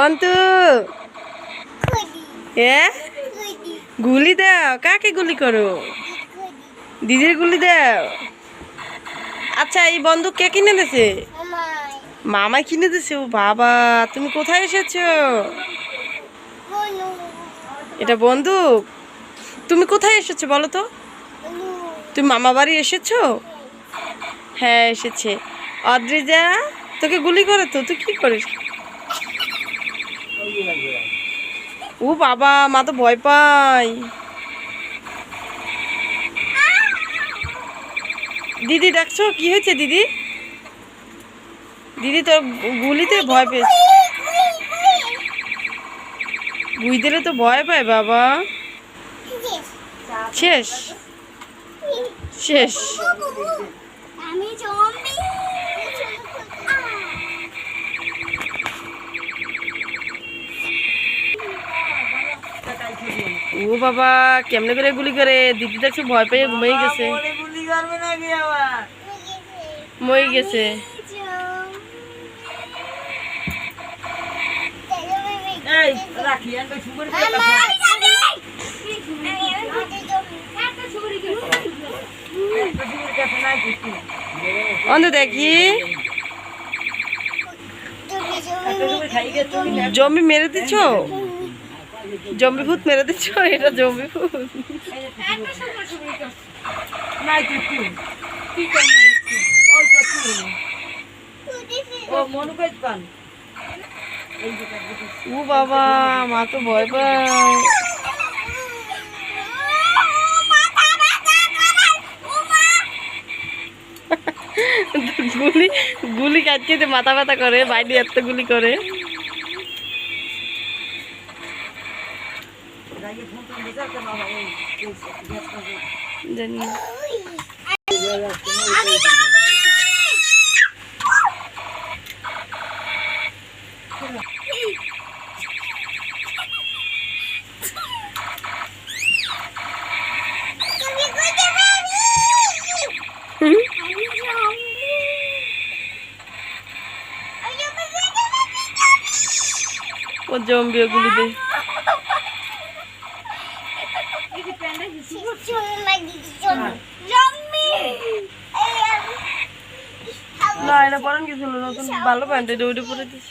অন্তু। এ? গুলি দাও। কাকে গুলি করো? দিদির গুলি দাও। আচ্ছা এই বন্দুক কে কিনে দিছে? মামা কিনে দিছে। ও বাবা তুমি কোথায় এসেছ? এটা বন্দুক? তুমি কোথায় এসেছ বলো তো? তুমি মামা বাড়ি এসেছ? হ্যাঁ এসেছে। অদ্রিজা তোকে গুলি করে তো তুই কি করিস? ও বাবা মা তো ভয় পাই দিদি দেখছ কি হয়েছে দিদি? দিদি তোর গুলিতে ভয় পেয়েছে। গুই দিলে তো ভয় পায় বাবা। শেষ। শেষ। আমি জম্বি ও বাবা কেমনে করে গুলি করে? দিদি দেখছ ভয় পেয়ে ঘুমিয়ে গেছে। গুলি করবে নাকি আবার? মই গেছে। অন্ধ দেখি। জম্বি মেরে দিচ্ছ জম্বি ভূত মেরে দিচ্ছ? এটা জম্বি ভূত ও বাবা মা তো ভয় পায়। গুলি গুলি কাটতে মাথা ব্যথা করে বাইরে এত গুলি করে। কোথায় ও জম্বি ও গুলি দে না এটা পরান কিছু নতুন ভালো প্যান্ট এটা পরে দিস।